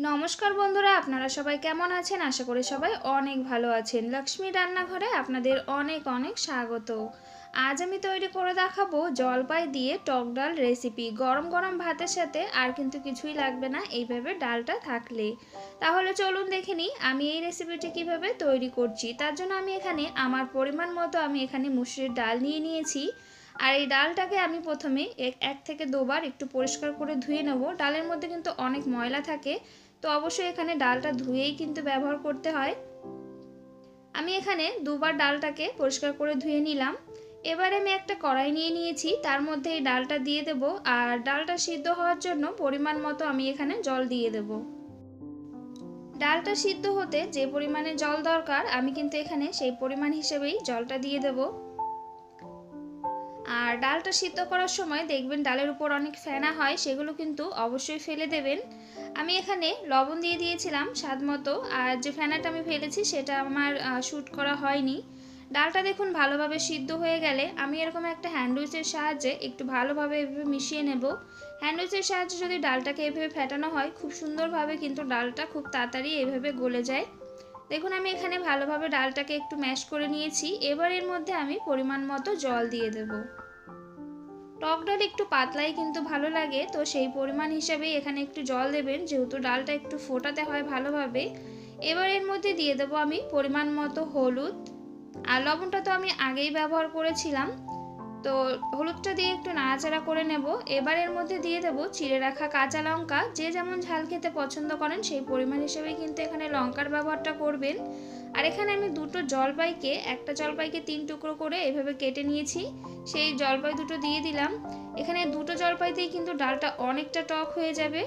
নমস্কার বন্ধুরা, আপনারা সবাই কেমন আছেন? আশা করি সবাই অনেক ভালো আছেন। লক্ষ্মী রান্নাঘরে আপনাদের অনেক অনেক স্বাগত। আজ আমি তৈরি করে দেখাবো জলপাই দিয়ে টক ডাল রেসিপি। গরম গরম ভাতের সাথে আর কিন্তু কিছুই লাগবে না এইভাবে ডালটা থাকলে। তাহলে চলুন দেখে নিই আমি এই রেসিপিটি কীভাবে তৈরি করছি। তার জন্য আমি এখানে আমার পরিমাণ মতো আমি এখানে মুসুরির ডাল নিয়ে নিয়েছি। আর এই ডালটাকে আমি প্রথমে এক- থেকে দুবার একটু পরিষ্কার করে ধুয়ে নেব। ডালের মধ্যে কিন্তু অনেক ময়লা থাকে। তো অবশ্যই এখানে ডালটা ধুয়েই কিন্তু ব্যবহার করতে হয়। আমি এখানে দুবার ডালটাকে পরিষ্কার করে ধুয়ে নিলাম। এবারে আমি একটা কড়াই নিয়ে নিয়েছি, তার মধ্যে এই ডালটা দিয়ে দেব আর ডালটা সিদ্ধ হওয়ার জন্য পরিমাণ মতো আমি এখানে জল দিয়ে দেব। ডালটা সিদ্ধ হতে যে পরিমাণে জল দরকার, আমি কিন্তু এখানে সেই পরিমাণ হিসেবেই জলটা দিয়ে দেবো। আর ডালটা সিদ্ধ করার সময় দেখবেন ডালের উপর অনেক ফেনা হয়, সেগুলো কিন্তু অবশ্যই ফেলে দেবেন। আমি এখানে লবণ দিয়ে দিয়েছিলাম স্বাদ মতো, আর যে ফেনাটা আমি ফেলেছি সেটা আমার শ্যুট করা হয়নি। ডালটা দেখুন ভালোভাবে সিদ্ধ হয়ে গেলে আমি এরকম একটা হ্যান্ডউইচের সাহায্যে একটু ভালোভাবে এভাবে মিশিয়ে নেব। হ্যান্ডউইচের সাহায্যে যদি ডালটাকে এভাবে ফেটানো হয়, খুব সুন্দরভাবে কিন্তু ডালটা খুব তাড়াতাড়ি এভাবে গলে যায়। দেখুন, আমি এখানে ভালোভাবে ডালটাকে একটু ম্যাশ করে নিয়েছি। এবার এর মধ্যে আমি পরিমাণ মতো জল দিয়ে দেব। টক ডাল একটু পাতলাই কিন্তু ভালো লাগে, তো সেই পরিমাণ হিসাবেই এখানে একটু জল দেবেন, যেহেতু ডালটা একটু ফোটাতে হয় ভালোভাবে। এবার এর মধ্যে দিয়ে দেবো আমি পরিমাণ মতো হলুদ। আর লবণটা তো আমি আগেই ব্যবহার করেছিলাম। তো হলুদটা দিয়ে একটু নাড়াচাড়া করে নেব। এবার এর মধ্যে দিয়ে দেবো চিড়ে রাখা কাঁচা লঙ্কা। যে যেমন ঝাল খেতে পছন্দ করেন সেই পরিমাণ হিসেবে কিন্তু এখানে লঙ্কার ব্যবহারটা করবেন। আর এখানে আমি দুটো জলপাইকে, একটা জলপাইকে তিন টুকরো করে এভাবে কেটে নিয়েছি। সেই জলপাই দুটো দিয়ে দিলাম। এখানে দুটো জলপাইতেই কিন্তু ডালটা অনেকটা টক হয়ে যাবে।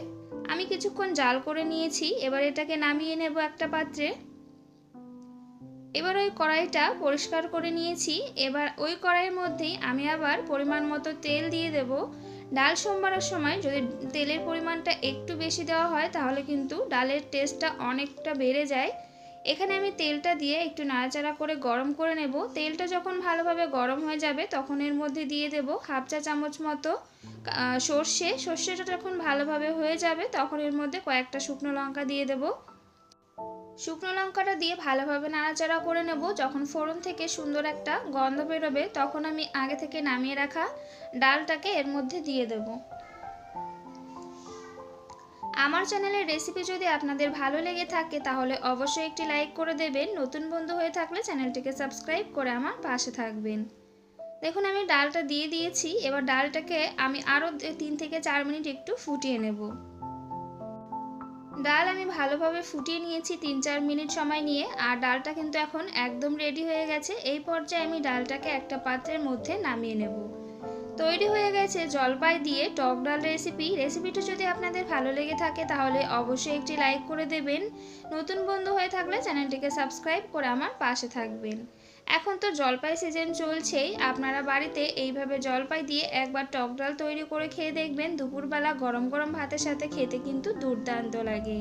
আমি কিছুক্ষণ জাল করে নিয়েছি। এবার এটাকে নামিয়ে নেব একটা পাত্রে। এবার ওই কড়াইটা পরিষ্কার করে নিয়েছি। এবার ওই কড়াইয়ের মধ্যেই আমি আবার পরিমাণ মতো তেল দিয়ে দেব। ডাল সোমবারের সময় যদি তেলের পরিমাণটা একটু বেশি দেওয়া হয়, তাহলে কিন্তু ডালের টেস্টটা অনেকটা বেড়ে যায়। এখানে আমি তেলটা দিয়ে একটু নাড়াচাড়া করে গরম করে নেব। তেলটা যখন ভালোভাবে গরম হয়ে যাবে, তখন এর মধ্যে দিয়ে দেব হাফ চা চামচ মতো সর্ষে। সর্ষেটা যখন ভালোভাবে হয়ে যাবে, তখন এর মধ্যে কয়েকটা শুকনো লঙ্কা দিয়ে দেবো। শুকনো লঙ্কাটা দিয়ে ভালোভাবে নাড়াচাড়া করে নেব। যখন ফোড়ন থেকে সুন্দর একটা গন্ধ বেরোবে, তখন আমি আগে থেকে নামিয়ে রাখা ডালটাকে এর মধ্যে দিয়ে দেব। আমার চ্যানেলের রেসিপি যদি আপনাদের ভালো লেগে থাকে, তাহলে অবশ্যই একটি লাইক করে দেবেন। নতুন বন্ধু হয়ে থাকলে চ্যানেলটিকে সাবস্ক্রাইব করে আমার পাশে থাকবেন। দেখুন, আমি ডালটা দিয়ে দিয়েছি। এবার ডালটাকে আমি আরও তিন থেকে চার মিনিট একটু ফুটিয়ে নেব। ডাল আমি ভালোভাবে ফুটিয়ে নিয়েছি তিন চার মিনিট সময় নিয়ে, আর ডালটা কিন্তু এখন একদম রেডি হয়ে গেছে। এই পর্যায়ে আমি ডালটাকে একটা পাত্রের মধ্যে নামিয়ে নেব। তৈরি হয়ে গেছে জলপাই দিয়ে টক ডাল রেসিপি রেসিপিটা যদি আপনাদের ভালো লেগে থাকে তাহলে অবশ্যই একটি লাইক করে দেবেন। নতুন বন্ধু হয়ে থাকলে চ্যানেলটিকে সাবস্ক্রাইব করে আমার পাশে থাকবেন। এখন তো জলপাই সিজন চলছেই, আপনারা বাড়িতে এইভাবে জলপাই দিয়ে একবার টক ডাল তৈরি করে খেয়ে দেখবেন। দুপুরবেলা গরম গরম ভাতের সাথে খেতে কিন্তু দুর্দান্ত লাগে।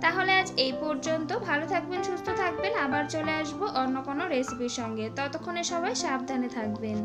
তাহলে আজ এই পর্যন্ত, ভালো থাকবেন, সুস্থ থাকবেন। আবার চলে আসব অন্য কোনো রেসিপির সঙ্গে। ততক্ষণে সবাই সাবধানে থাকবেন।